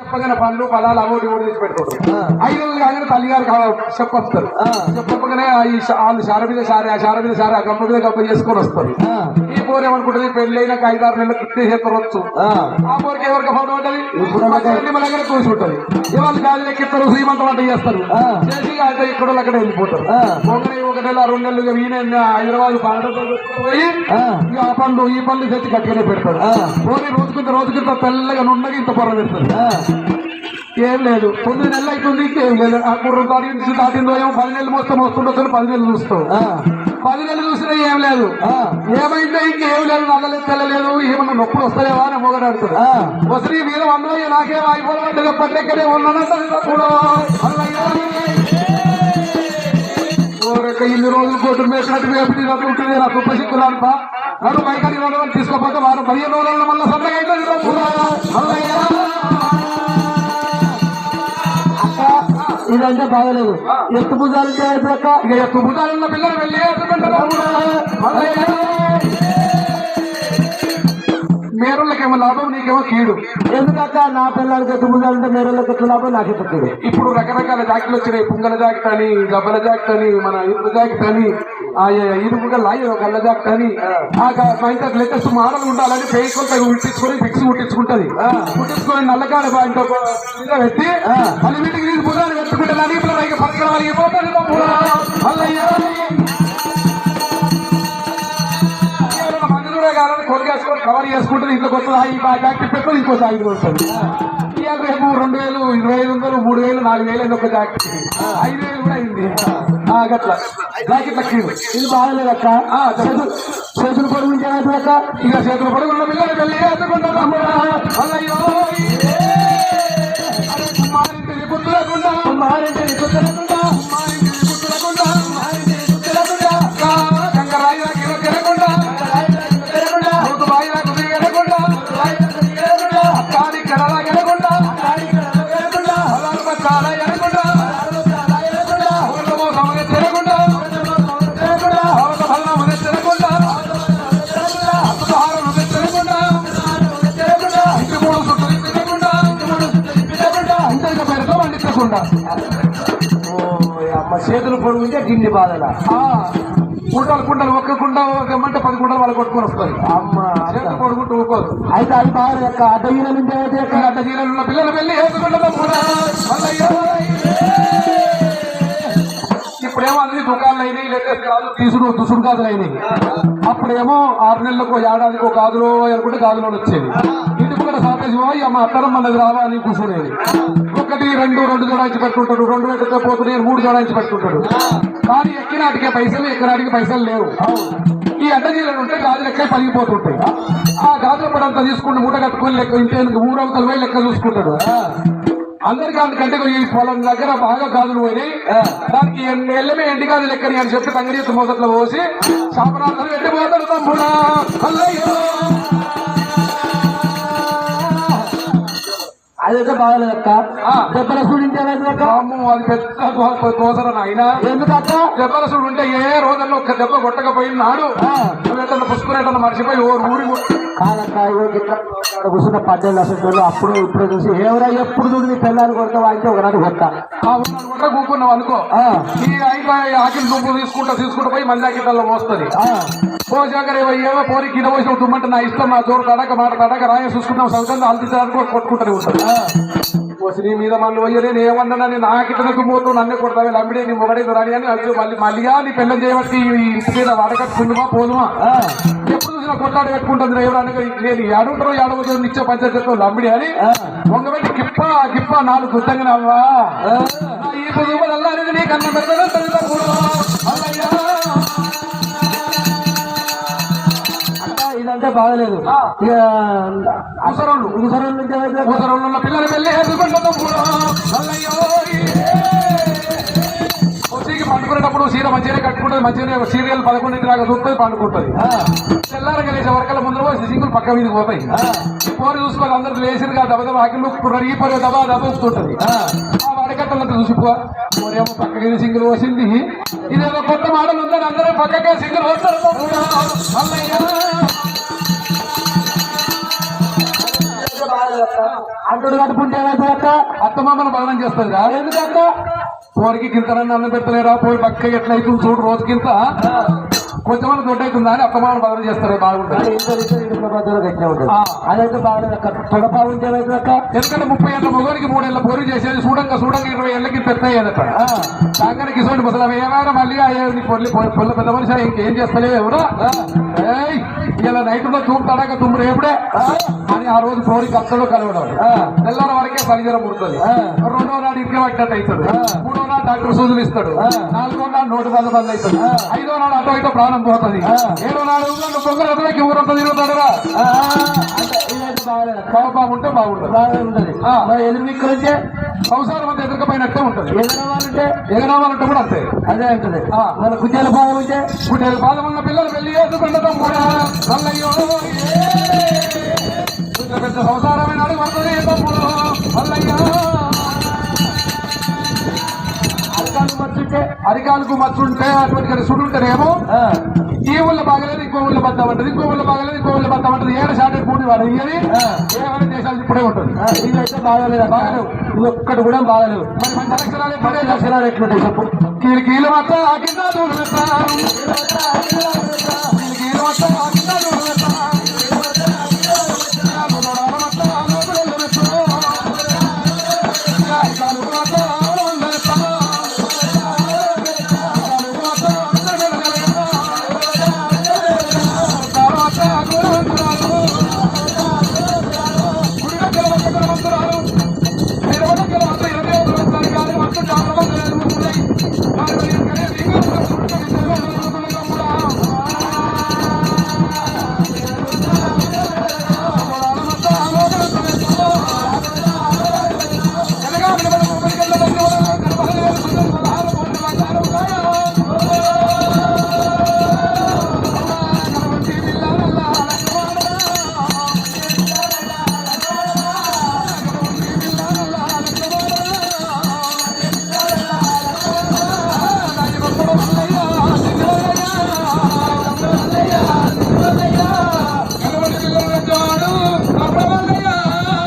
చెప్పగానే పనులు పదాలు అమౌంట్ ఇవ్వడం చేసి పెడతాడు ఐదు రోజులు కాగానే తల్లిగారు చెప్పొస్తారు చెప్పగానే వాళ్ళు శార మీద శారీ ఆ శార మీద శారీ ఆ గమ్మ మీద గమ్మ చేసుకొని వస్తారు. ఈ పోరు ఏమనుకుంటది అయినాక ఐదారు నెలలకు ఇట్టే చేస్తారు ఆ. పోరికి ఎవరికి మన దగ్గర కూర్చుంటది. ఇవాళ గాలి లెక్కిస్తారు శ్రీమంతం వంట చేస్తారు. చేసి అయితే ఇక్కడ అక్కడ వెళ్ళిపోతారు. ఒకరి ఒక నెల రెండు నెలలు ఈయన హైదరాబాద్ పోయి ఆ. పండ్లు ఈ పండ్లు తెచ్చి గట్టిగానే పెడతారు పోనీ రోజుకింత రోజుకింత తెల్లగా నున్నగా ఇంత పొర పెడతారు ఏం లేదు. తొమ్మిది నెలలు అవుతుంది ఇంకేం లేదు. ఆ నుంచి దాటిందో ఏమో పది నెలలు మొత్తం వస్తుండొచ్చు పది నెలలు చూస్తావు పది నెలలు చూసినా ఏం లేదు. ఏమైందో ఇంకేం లేదు. నల్లలేదు తెల్లలేదు. ఏమన్నా నొప్పులు వస్తాయేవా అని మొగడాడుతాడు వసరి మీద వందో నాకేం ఆగిపోవడం పట్టెక్కడే ఉన్నానంటే ఇన్ని రోజులు కొట్టు మేసినట్టు మేపినట్టు ఉంటుంది నా తుప్ప సిక్కులాంట నన్ను బయట రోజులు తీసుకోపోతే వారు పదిహేను రోజుల మళ్ళీ ఇదంటే బాగలేదు. ఎత్తు భుజాలంటే అయిపోయాక ఇక ఎత్తు భుజాలున్న పిల్లలు వెళ్ళి మేరులకేమో లాభం నీకేమో కీడు. ఎందుకక్క నా పిల్లలకి ఎత్తు భుజాలంటే మేరలకు ఎత్తు లాభం? నాకు ఇప్పుడు రకరకాల జాకెట్లు వచ్చినాయి. పుంగల జాకెట్ అని గబ్బల జాకెట్ అని మన ఇరుపు జాకెట్ అని. ఆ ఇరుపుగా లాయి గల్ల జాకెట్ అని మా ఇంట్లో లేటెస్ట్ మోడల్ ఉండాలని పేయి కొంత కుట్టించుకొని ఫిక్స్ కుట్టించుకుంటది కుట్టించుకొని నల్లకాడ ఒక మీద పెట్టి మళ్ళీ వీటికి నీకు బుధాలు పెట్టుకుంటే నా నీపులో రైకి పక్కన వాళ్ళకి కావాలని కొనుగేసుకొని కవర్ చేసుకుంటుంది ఇంట్లో కొత్త ఈ జాకెట్ పెట్టుకొని ఇంకో జాకెట్ వస్తుంది ఇవాళ రేపు రెండు వేలు ఇరవై ఐదు వందలు మూడు వేలు నాలుగు వేలు ఒక జాకెట్ ఐదు వేలు కూడా అయింది. ఆ, గట్ల. జాకెట్ లక్కీడు ఇది బాగలేదక్క చేతులు చేతులు పొడుగు ఉంటే అయిపోయాక ఇక చేతులు పడుకున్న పిల్లలు వెళ్ళి ఎత్తుకుంటారు తమ్ముడా. అమ్మ చేతులు పొడుగు ఉంటే గిన్నె బాధల. ఆ, కుండలు కుండలు ఒక్క కుండ ఒక్కమంటే పది కుండలు వాళ్ళు కొట్టుకొని వస్తారు అమ్మ చేతులు పొడుగుంటూ ఊకోదు అయితే అది బాగలేదక్క అడ్డగిన నుంచి అయిపోయాక అడ్డ జీలలో ఉన్న పిల్లలు వెళ్ళి వేసుకుంటాం ఇప్పుడేమో అన్ని దుకాణాలు అయినాయి కాదు తీసుడు దుసుడు గాజులు అయినాయి. అప్పుడేమో ఆరు నెలలకు ఏడాదికి ఒక గాజులు అనుకుంటే గాజులో వచ్చేది ఇంటి పోయి అమ్మ అత్తరం మనది రావా అని కూర్చునేది. ఒకటి రెండు రెండు జోడాయించి పెట్టుకుంటాడు. రెండు పెట్టితే పోతున్నాయి మూడు జోడాయించి పెట్టుకుంటాడు. కానీ ఎక్కినాటికే పైసలు ఎక్కినాటికి పైసలు లేవు. ఈ అడ్డజీలు ఉంటే గాజులు ఎక్కడ పలిగిపోతుంటాయి ఆ గాజుల పడంతా తీసుకుంటూ మూట కట్టుకుని లెక్క ఇంటే ఊరవతల పోయి లెక్క చూసుకుంటాడు. అందరికీ అందుకంటే ఈ పొలం దగ్గర బాగా గాజులు పోయినాయి. దానికి ఎన్ని ఎల్లమే ఎండి గాజులు ఎక్కని అని చెప్పి తంగడి మొదట్లో పోసి శాపనార్థం ఎండిపోతాడు తమ్ముడా. అల్లయ్యో! అదైతే బాగలేదక్క ఆ. దెబ్బల అయిపోయాక అమ్మో అది పెద్ద తోసర నాయన. ఎందుకక్క దెబ్బల చూడు ఉంటే ఏ రోజుల్లో ఒక్క దెబ్బ కొట్టకపోయినాడు నువ్వు పుష్కరేటన్న మర్చిపోయి ఓ ఊరి కాదక్క కూర్చున్న పద్దెనిమిది అసలు అప్పుడు ఇప్పుడు చూసి ఎవరా ఎప్పుడు చూడు నీ పిల్లలు కొడతావా? అంటే ఒకనాడు ఉన్నాడు కూడా కూకున్నావు అనుకో. ఈ ఆకిలి దుమ్ము తీసుకుంటా తీసుకుంటా పోయి మళ్ళీ గిట్టల్లో పోస్తుంది రేపు ఏవో పోరి కింద పోసిన దుమ్మంటే నా ఇష్టం నా జోరు తడక మాట తడక రాయ చూసుకుంటాం సౌకర్యం అల్దించడానికి కూడా కొట్టుకుంటూనే ఉంటాడు. నీ మీద మళ్ళీ పోయి నేను ఏమన్నానని నా కింద దుమ్ముతూ నన్నే కొడతావే లంబిడే నీ మొగడే రాని అని అడిగి మళ్ళీ మళ్ళీగా నీ పెళ్ళం చేయబట్టి ఈ ఇంటి మీద వడకట్టుకుందుమా పోదుమా? ఎప్పుడు చూసినా కొట్లాడి పెట్టుకుంటుంది రేవుడు అనగా నేను ఏడుంటారో ఏడవదో నిత్య పంచాయతీ లంబిడి అని. వంగబెట్టి గిప్ప గిప్ప నాలుగు గుర్తంగా నవ్వా. ఈ పొదుపులు అల్లారి నీ కన్న ఇదంటే బాగలేదు. ఇక పిల్లలు వెళ్ళి పండుకునేటప్పుడు చీర మంచిగానే కట్టుకుంటుంది మంచిగానే సీరియల్ పదకొండింటి దాకా చూస్తుంది పండుకుంటుంది. తెల్లారగా లేచే వరకల ముందు పోయి సింగులు పక్క మీద పోతాయి. పోరు చూసుకొని అందరూ లేచిరుగా దెబ్బ దెబ్బ ఆకిలు ఈ పొర దెబ్బ వస్తుంటది ఆ. వడకట్టలంతా చూసిపో పోరేమో పక్కకి సింగిల్ పోసింది. ఇదేదో కొత్త మోడల్ ఉందని అందరూ పక్కకే సింగిల్ వస్తారు అంటుడు కట్టుకుంటే అక్క? అత్తమామను భవనం చేస్తుందిరా ఎందుకంట పోరికి గింతనన్ను అన్నం పెడతలేరా పోయి పక్క ఎట్లా అవుతుంది చూడు రోజుకింత కొంచెం దొడ్డ అవుతుందా అని అత్తమామను భవనం చేస్తారే? బాగుంటుంది. అదైతే తొడ బాగుంటే ఎందుకంటే ముప్పై ఏళ్ళ మొగోనికి మూడేళ్ళ పోరు చేసేది చూడంగా చూడంగా ఇరవై ఏళ్ళకి పెద్ద అయ్యేదట కాకని కిసోటి ముసలం ఏమైనా మళ్ళీ అయ్యేది పొల్లి పొల్ల పెద్ద మనిషి ఇంకేం చేస్తలే ఎవరు? ఇలా నైట్లో తూము తడక తుమ్ము రేపుడే అని ఆ రోజు పోరి కత్తలో కలవడం. తెల్లారి వరకే సరిజరం పుడుతుంది. రెండో నాడు ఇంకే పట్టినట్టు అవుతుంది. మూడో నాడు డాక్టర్ సూదులు ఇస్తాడు. నాలుగో నాడు నోటు బంద బంద్ అవుతుంది ఐదో నాడు అటో ఇటో ప్రాణం పోతుంది. ఏడో నాడు పొంగల్ అటువైకి ఊరంతా తిరుగుతాడురా. కోపం ఉంటే బాగుంటుంది. బాగానే ఉంటది. ఆ. సంసారం అంతా ఎదురుకపోయినట్టే ఉంటుంది? వాళ్ళుంటే ఎగరావాలంటే కూడా అంతే. అదే ఆ. మన కుచేల భాగం ఉంటే? పుట్టేరు పాదం ఉన్న పిల్లలు పెళ్ళి చేసుకుంటాం కూడా. ఇంత పెద్ద సంసారమైన అడుగు పడుతుంది అరికాలకు మచ్చుంటే అటువంటి సుడుంటేనేమో ఈ ఊళ్ళో బాగలేదు ఇంకో ఊళ్ళో బద్దం అంటది ఇంకో ఊళ్ళో బాగలేదు ఇంకో ఊళ్ళో బద్దం అంటది ఏడు షార్టెడ్ పూడి వాడు? ఇయ్యని ఆ. ఏమైనా దేశాలు ఇప్పుడే ఉంటుంది. ఇదైతే బాగాలేదు. బాగాలేవు. ఇది ఒక్కటి కూడా బాగాలేదు మరి మంచి లక్షణాలు పడే ఎప్పుడే లక్షణాలు ఎట్లుంటాయి చెప్పు? కీలు కీలు మత్త కింద దూరం కీలు కీలు మత్త కింద దూరం